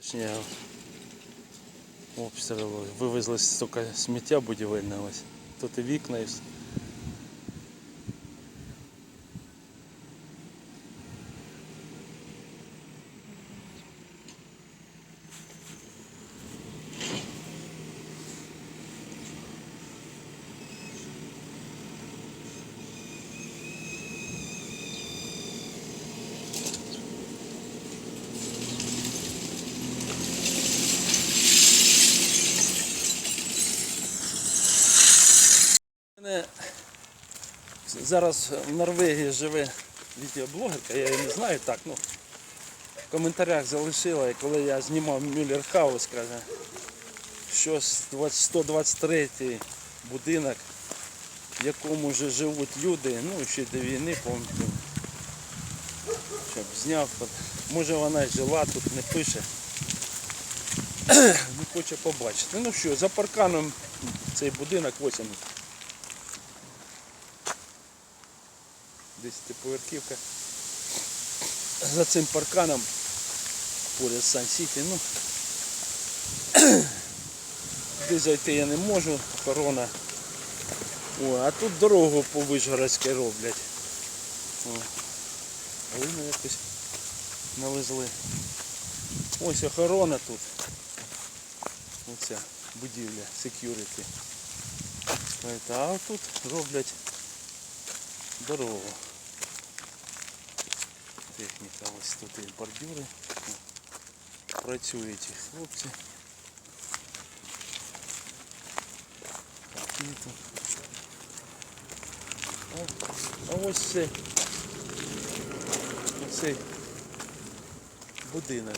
Точніше, обстріли. Вивезли стільки сміття будівельне ось. Тут і вікна і все. Зараз в Норвегії живе відеоблогерка, я її не знаю так, ну в коментарях залишила, і коли я знімав Мюллер Хаус, каже, що 123 будинок, в якому вже живуть люди, ну ще до війни, пам'ятаю, щоб зняв, може вона жила, тут не пише. Не хоче побачити. Ну що, за парканом цей будинок 80. Десятиповерхівка. За цим парканом поряд Сан Сіті. Ну, де зайти я не можу, охорона. О, а тут дорогу по Вишгородській роблять. О, глину якось навезли. Ось охорона тут. Оця будівля, security. А тут роблять дорогу. Техніка, ось тут і бордюри. Працюють ці хлопці. А, ось це. Оцей будинок.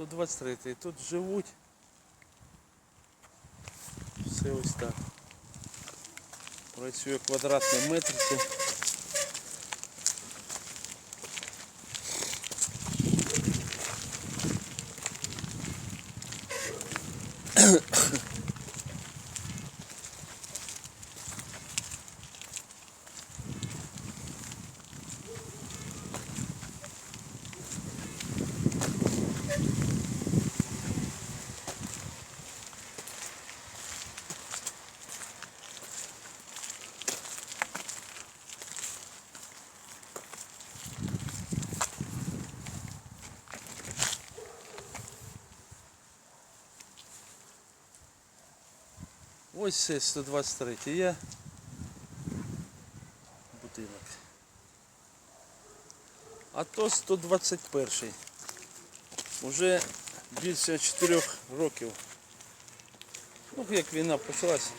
Тут 23 тут живуть. Все ось так. Працює квадратний метр. Ось це 123 є будинок. А то 121. Уже більше 4 років. Ну, як війна почалась,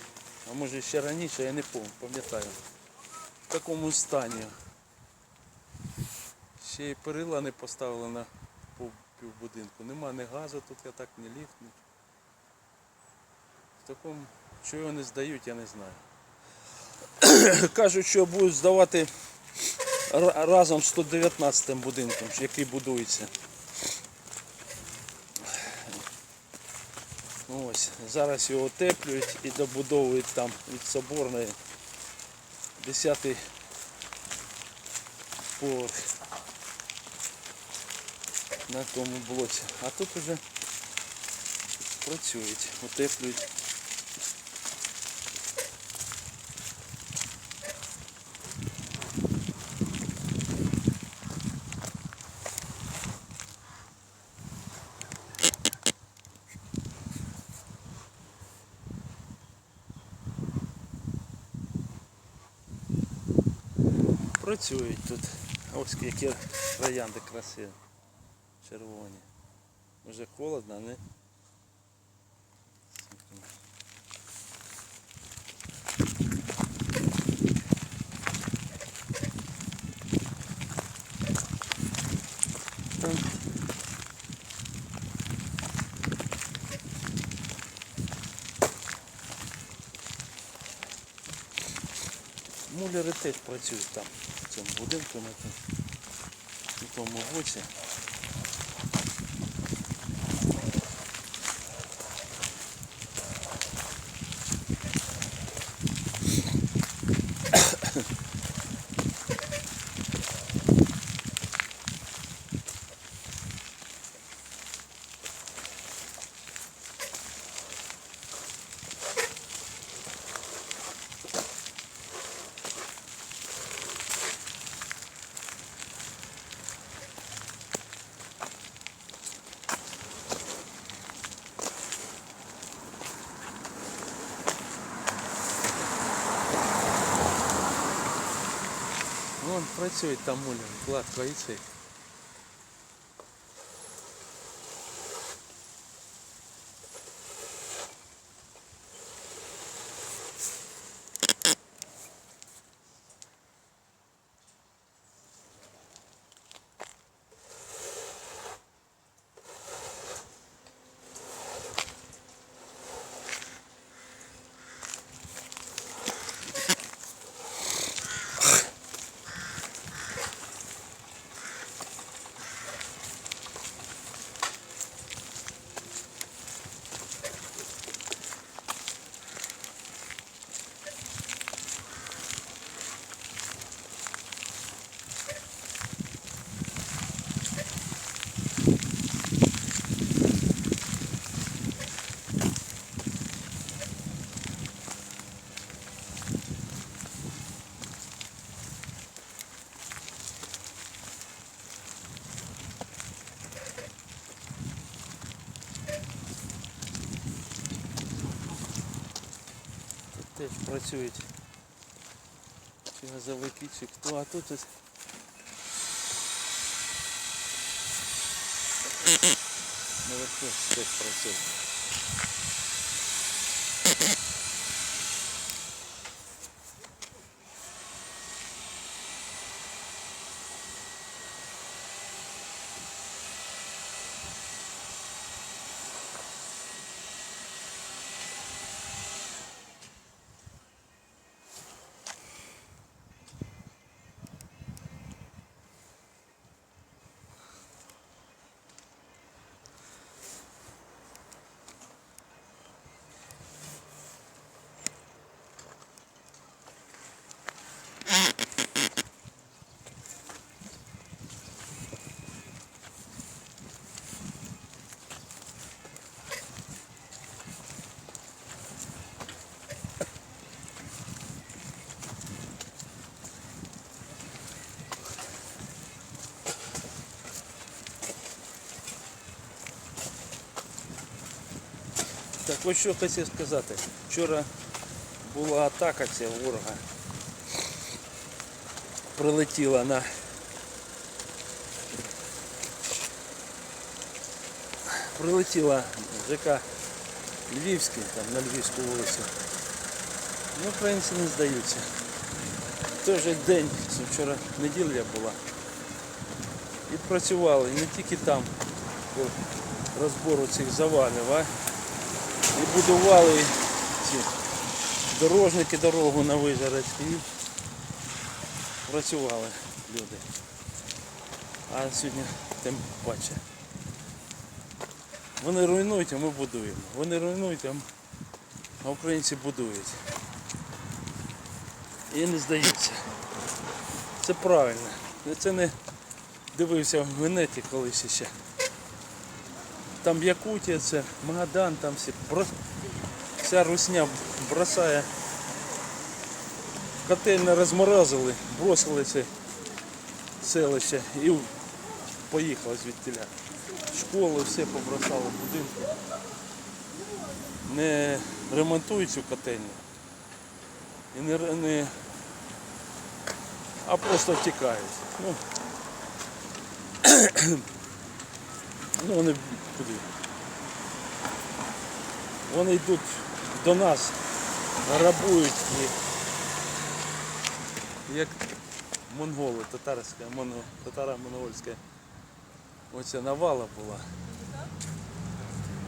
а може ще раніше, я не пам- пам'ятаю. В такому стані. Ще й перила не поставили на пів- півбудинку. Нема ні газу тут, я так, ні ліфт. В такому, що його не здають, я не знаю. Кажуть, що будуть здавати разом з 119 будинком, який будується. Ось, зараз його утеплюють і добудовують там від Соборної 10 поверх на тому блоці. А тут вже працюють, утеплюють. Працюють тут. Ось які троянди красиві. Червоні. Вже холодно, не? Мулери теж працюють там, тому, на тому боці. Працюють там муля, гладко твої цей. Теж працюють. Чи газовики, чи хто, а тут ось наверху теж працює. Ось що хотів сказати. Вчора була атака ця ворога. Прилетіла на прилетіла ЖК Львівський, там на Львівську вулицю. Ну, українці не здаються. Той же день, вчора неділя була. І працювали не тільки там по розбору цих завалів, а будували ці дорожники дорогу на Вижгородській. І працювали люди. А сьогодні тим паче. Вони руйнують, а ми будуємо. Вони руйнують, а українці будують. І не здаються. Це правильно. Це не дивився в Генеті колись ще. Там Якутія, це Магадан, там всі. Вся русня бросає. Котельне розморозили, бросили це селище і поїхали звідтіля. Школи все побросали будинки. Не ремонтують цю котельню. І не, не... А просто втікають. Ну, ну вони куди? Вони йдуть до нас, грабують і як монголи, татарська, моно, татаро-монгольська оця навала була.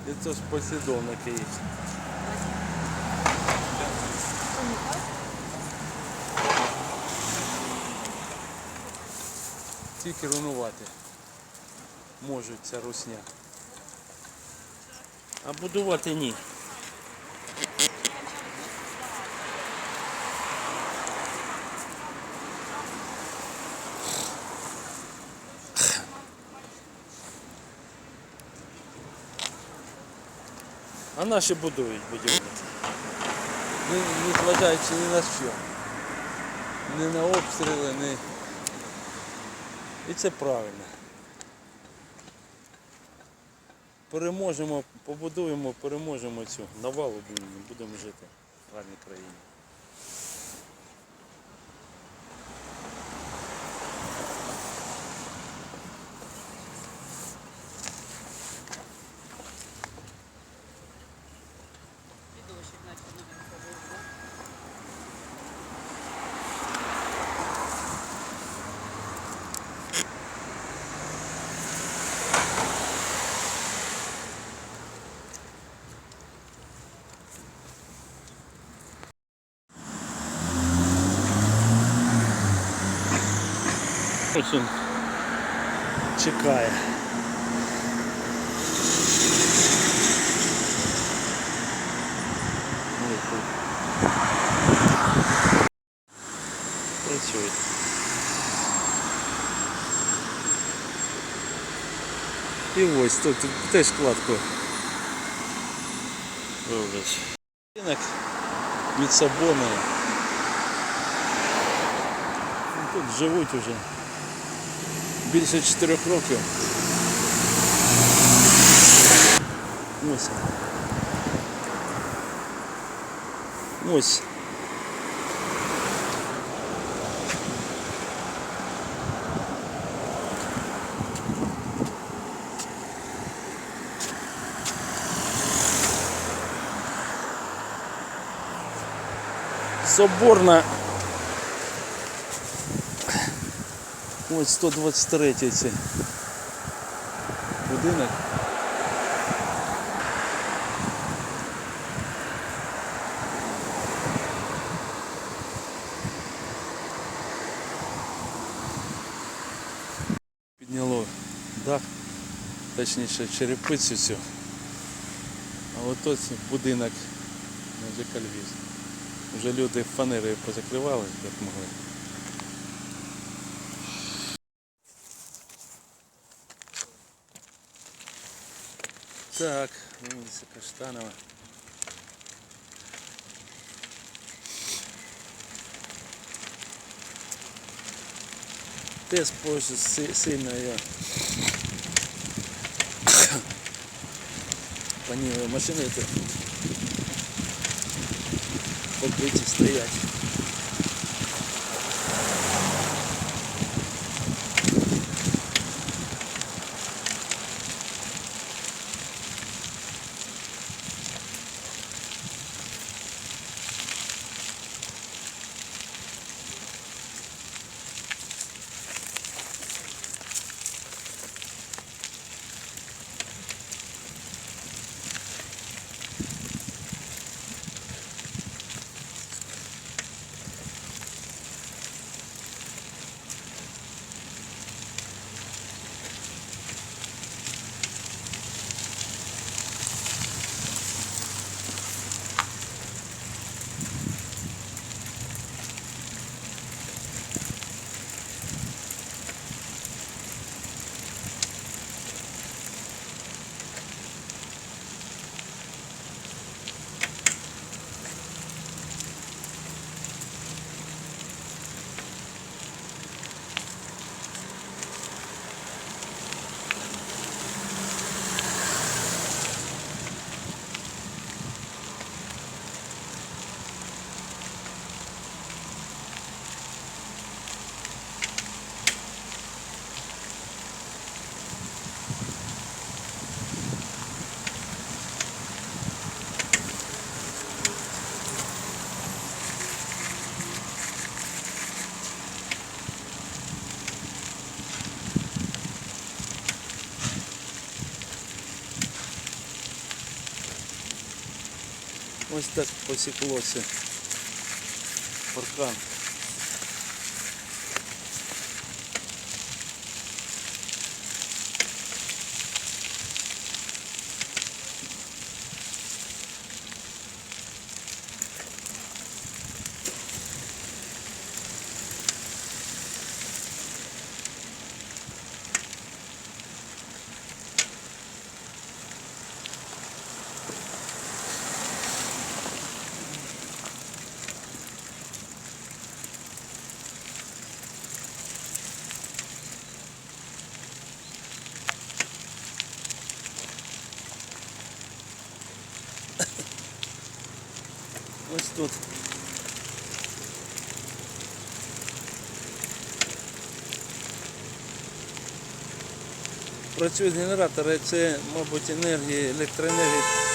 І це ж послідовники їх. Тільки руйнувати можуть ця русня. А будувати ні. А наші будують будівництво. Не, не зважаючи ні на що. Ні на обстріли, ні. І це правильно. Переможемо, побудуємо, переможемо цю навалу, будемо, жити в гарній країні. Він чекає. Працює. І ось тут теж кладку. роблять. Ринок від Сабони. Ну, Тут живуть уже більше 4 років. Ось. Ось. Соборна. Ось 123 цей будинок. Підняло дах, точніше черепицю цю. А от ось будинок на Кальвіз. Вже люди фанери позакривали, як могли. Так, умница каштанова. Теж позже сильно я по ней э, машины это покрытие стоять. Ось так посіклося. Паркан. Ось тут. Працюють генератори, це, мабуть, енергії, електроенергії.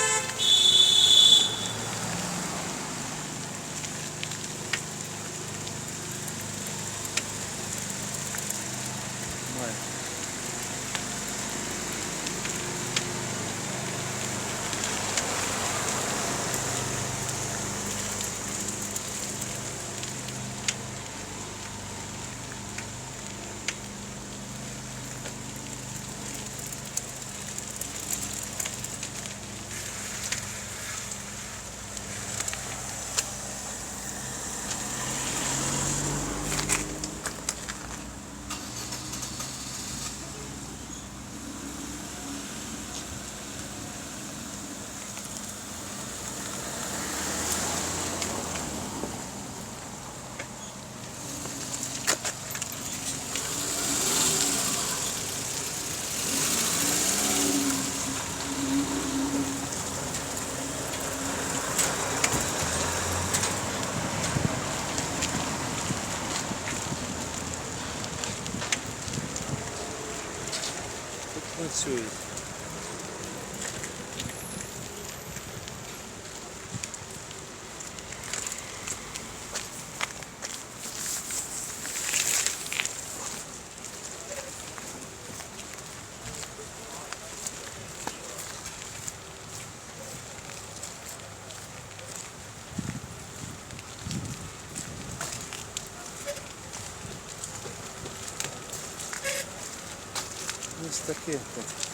Ось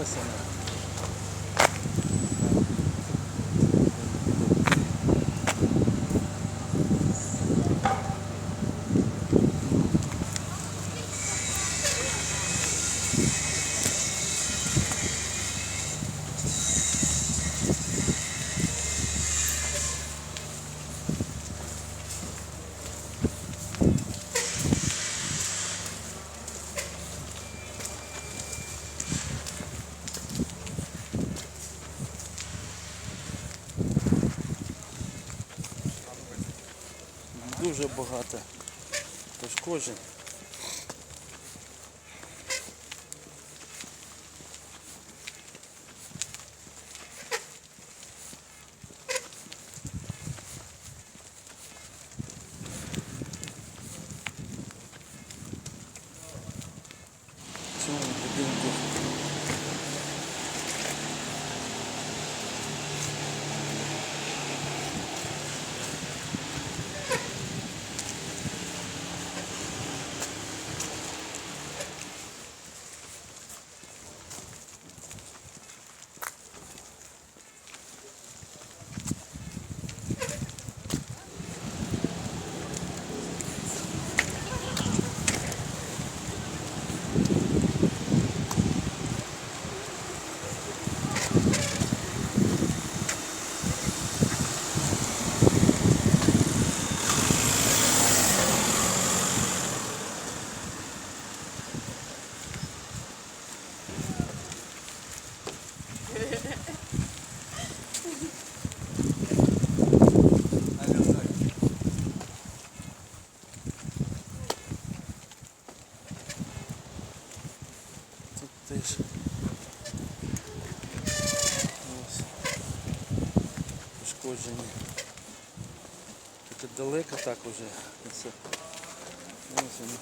Ось вона. Дуже багато пошкоджень. В цьому будинку Тут теж. Ось. Пошкоджені. Тут далеко так уже. Ось воно.